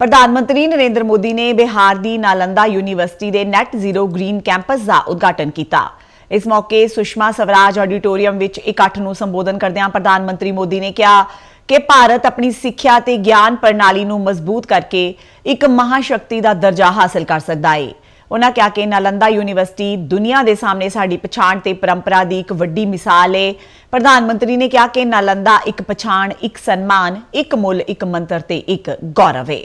ਪ੍ਰਧਾਨ ਮੰਤਰੀ ਨਰਿੰਦਰ ਮੋਦੀ ਨੇ ਬਿਹਾਰ ਦੀ ਨਾਲੰਦਾ ਯੂਨੀਵਰਸਿਟੀ ਦੇ ਨੈਟ ਜ਼ੀਰੋ ਗ੍ਰੀਨ ਕੈਂਪਸ ਦਾ ਉਦਘਾਟਨ ਕੀਤਾ। ਇਸ ਮੌਕੇ ਸੁਸ਼ਮਾ ਸਵਰਾਜ ਆਡੀਟੋਰੀਅਮ ਵਿੱਚ ਇਕੱਠ ਨੂੰ ਸੰਬੋਧਨ ਕਰਦਿਆਂ ਪ੍ਰਧਾਨ ਮੰਤਰੀ ਮੋਦੀ ਨੇ ਕਿਹਾ ਕਿ ਭਾਰਤ ਆਪਣੀ ਸਿੱਖਿਆ ਤੇ ਗਿਆਨ ਪ੍ਰਣਾਲੀ ਨੂੰ ਮਜ਼ਬੂਤ ਕਰਕੇ ਇੱਕ ਮਹਾਸ਼ਕਤੀ ਦਾ ਦਰਜਾ ਹਾਸਲ ਕਰ ਸਕਦਾ ਹੈ ਉਹਨਾਂ ਕਿਹਾ ਕਿ ਨਾਲੰਦਾ ਯੂਨੀਵਰਸਿਟੀ ਦੁਨੀਆ ਦੇ ਸਾਹਮਣੇ ਸਾਡੀ ਪਛਾਣ ਤੇ ਪਰੰਪਰਾ ਦੀ ਇੱਕ ਵੱਡੀ ਮਿਸਾਲ ਹੈ ਪ੍ਰਧਾਨ ਮੰਤਰੀ ਨੇ ਕਿਹਾ ਕਿ ਨਾਲੰਦਾ ਇੱਕ ਪਛਾਣ, ਇੱਕ ਸਨਮਾਨ, ਇੱਕ ਮੁੱਲ, ਇੱਕ ਮੰਤਰ ਤੇ ਇੱਕ ਗੌਰਵ ਹੈ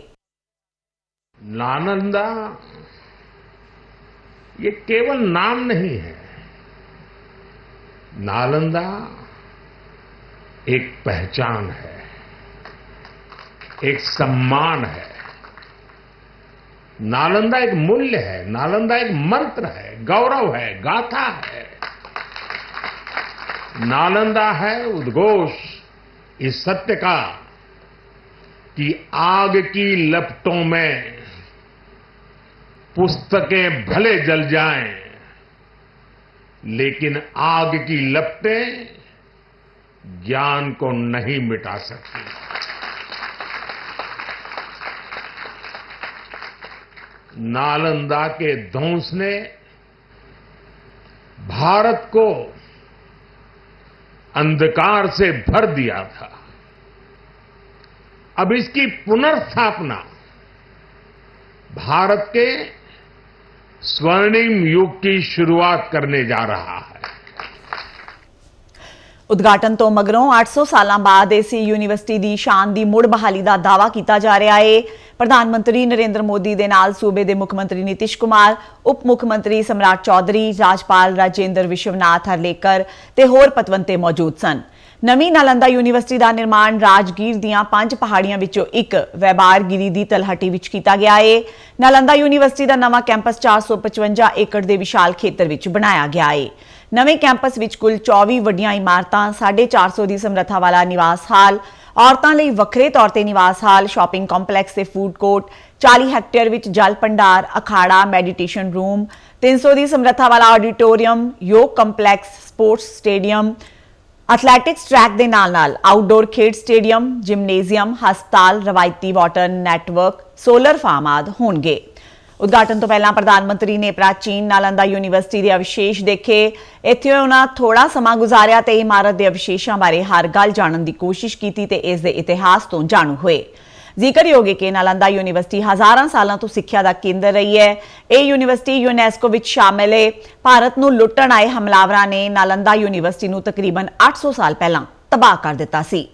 नालंदा ये केवल नाम नहीं है। नालंदा एक पहचान है, एक सम्मान है। नालंदा एक मूल्य है, नालंदा एक मंत्र है, गौरव है, गाथा है। नालंदा है उद्घोष, इस सत्य का कि आग की लपटों में पुस्तकें भले जल जाएँ, लेकिन आग की लपटें ज्ञान को नहीं मिटा सकती। नालंदा के ध्वंस ने भारत को अंधकार से भर दिया था। अब इसकी पुनर्स्थापना भारत के स्वर्णिम युग की शुरुआत करने जा रहा है ਉਦਘਾਟਨ ਤੋਂ ਮਗਰੋਂ 800 ਸਾਲਾਂ ਬਾਅਦ ਇਸ ਯੂਨੀਵਰਸਿਟੀ ਦੀ ਸ਼ਾਨ ਦੀ ਮੁੜ ਬਹਾਲੀ ਦਾ ਦਾਅਵਾ ਕੀਤਾ ਜਾ ਰਿਹਾ ਹੈ ਪ੍ਰਧਾਨ ਮੰਤਰੀ ਨਰਿੰਦਰ ਮੋਦੀ ਦੇ ਨਾਲ ਸੂਬੇ ਦੇ ਮੁੱਖ ਮੰਤਰੀ ਨਿਤਿਸ਼ ਕੁਮਾਰ ਉਪ ਮੁੱਖ ਮੰਤਰੀ ਸਮਰਾਟ ਚੌਧਰੀ ਰਾਜਪਾਲ ਰਾਜੇਂਦਰ ਵਿਸ਼ਵਨਾਥ ਹਰਲੇਕਰ ਤੇ ਹੋਰ ਪਤਵੰਤੇ ਮੌਜੂਦ ਸਨ ਨਵੀਂ ਨਾਲੰਦਾ ਯੂਨੀਵਰਸਿਟੀ ਦਾ ਨਿਰਮਾਣ ਰਾਜਗੀਰ ਦੀਆਂ ਪੰਜ ਪਹਾੜੀਆਂ ਵਿੱਚੋਂ ਇੱਕ ਵੈਬਾਰਗਿਰੀ ਦੀ ਤਲਹਟੀ ਵਿੱਚ ਕੀਤਾ ਗਿਆ ਹੈ ਨਾਲੰਦਾ ਯੂਨੀਵਰਸਿਟੀ ਦਾ ਨਵਾਂ ਕੈਂਪਸ 455 ਏਕੜ ਦੇ ਵਿਸ਼ਾਲ ਖੇਤਰ ਵਿੱਚ ਬਣਾਇਆ ਗਿਆ ਹੈ ਨਵੇਂ ਕੈਂਪਸ ਵਿੱਚ ਕੁੱਲ 24 ਵੱਡੀਆਂ ਇਮਾਰਤਾਂ 450 ਦੀ ਸਮਰੱਥਾ ਵਾਲਾ ਨਿਵਾਸ ਹਾਲ, ਔਰਤਾਂ ਲਈ ਵੱਖਰੇ ਤੌਰ ਤੇ ਨਿਵਾਸ ਹਾਲ, ਸ਼ਾਪਿੰਗ ਕੰਪਲੈਕਸ ਤੇ ਫੂਡ ਕੋਰਟ 40 ਹੈਕਟੇਅਰ ਵਿੱਚ ਜਲ ਭੰਡਾਰ, ਅਖਾੜਾ, ਮੈਡੀਟੇਸ਼ਨ ਰੂਮ 300 ਦੀ ਸਮਰੱਥਾ ਵਾਲਾ auditorium, yoga complex, sports stadium athletics track ਦੇ ਨਾਲ-ਨਾਲ ਆਊਟਡੋਰ ਖੇਡ ਸਟੇਡੀਅਮ ਜਿਮਨੇਜ਼ੀਅਮ ਹਸਪਤਾਲ, ਰਵਾਇਤੀ ਵਾਟਰ ਨੈਟਵਰਕ ਸੋਲਰ ਫਾਰਮ ਆਦ ਹੋਣਗੇ। ਉਦਘਾਟਨ ਤੋਂ ਪਹਿਲਾਂ ਪ੍ਰਧਾਨ ਮੰਤਰੀ ਨੇ ਪ੍ਰਾਚੀਨ ਨਾਲੰਦਾ ਯੂਨੀਵਰਸਿਟੀ ਦੇ ਅਵਸ਼ੇਸ਼ ਦੇਖੇ। ਇੱਥੇ ਉਹਨਾਂ ਥੋੜਾ ਸਮਾਂ ਗੁਜ਼ਾਰਿਆ ਤੇ ਇਮਾਰਤ ਦੇ ਅਵਸ਼ੇਸ਼ਾਂ ਬਾਰੇ ਹਰ ਗੱਲ ਜਾਣਨ ਦੀ ਕੋਸ਼ਿਸ਼ ਕੀਤੀ ਤੇ ਇਸ ਦੇ ਇਤਿਹਾਸ ਤੋਂ ਜਾਣੂ ਹੋਏ। ਜ਼ਿਕਰਯੋਗ ਹੈ ਕਿ ਨਾਲੰਦਾ ਯੂਨੀਵਰਸਿਟੀ ਹਜ਼ਾਰਾਂ ਸਾਲਾਂ ਤੋਂ ਸਿੱਖਿਆ ਦਾ ਕੇਂਦਰ ਰਹੀ ਹੈ। ਇਹ ਯੂਨੀਵਰਸਿਟੀ ਯੂਨੈਸਕੋ ਵਿੱਚ ਸ਼ਾਮਲ ਹੈ। ਭਾਰਤ ਨੂੰ ਲੁੱਟਣ ਆਏ ਹਮਲਾਵਰਾਂ ਨੇ ਨਾਲੰਦਾ ਯੂਨੀਵਰਸਿਟੀ ਨੂੰ ਤਕਰੀਬਨ 800 ਸਾਲ ਪਹਿਲਾਂ ਤਬਾਹ ਕਰ ਦਿੱਤਾ ਸੀ।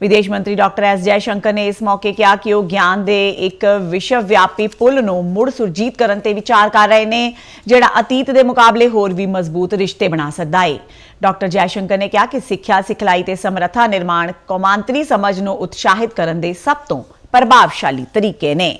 ਵਿਦੇਸ਼ ਮੰਤਰੀ ਡਾਕਟਰ ਐਸ ਜੈ ਸ਼ੰਕਰ ਨੇ ਇਸ ਮੌਕੇ ਕਿਹਾ ਕਿ ਉਹ ਗਿਆਨ ਦੇ ਇੱਕ ਵਿਸ਼ਵ ਵਿਆਪੀ ਪੁਲ ਨੂੰ ਮੁੜ ਸੁਰਜੀਤ ਕਰਨ ਤੇ ਵਿਚਾਰ ਕਰ ਰਹੇ ਨੇ, ਜਿਹੜਾ ਅਤੀਤ ਦੇ ਮੁਕਾਬਲੇ ਹੋਰ ਵੀ ਮਜ਼ਬੂਤ ਰਿਸ਼ਤੇ ਬਣਾ ਸਕਦਾ ਹੈ ਡਾਕਟਰ ਜੈ ਸ਼ੰਕਰ ਨੇ ਕਿਹਾ ਕਿ ਸਿੱਖਿਆ ਸਿਖਲਾਈ ਤੇ ਸਮਰੱਥਾ ਨਿਰਮਾਣ ਕੌਮਾਂਤਰੀ ਸਮਝ ਨੂੰ ਉਤਸ਼ਾਹਿਤ ਕਰਨ ਦੇ ਸਭ ਤੋਂ ਪ੍ਰਭਾਵਸ਼ਾਲੀ ਤਰੀਕੇ ਨੇ।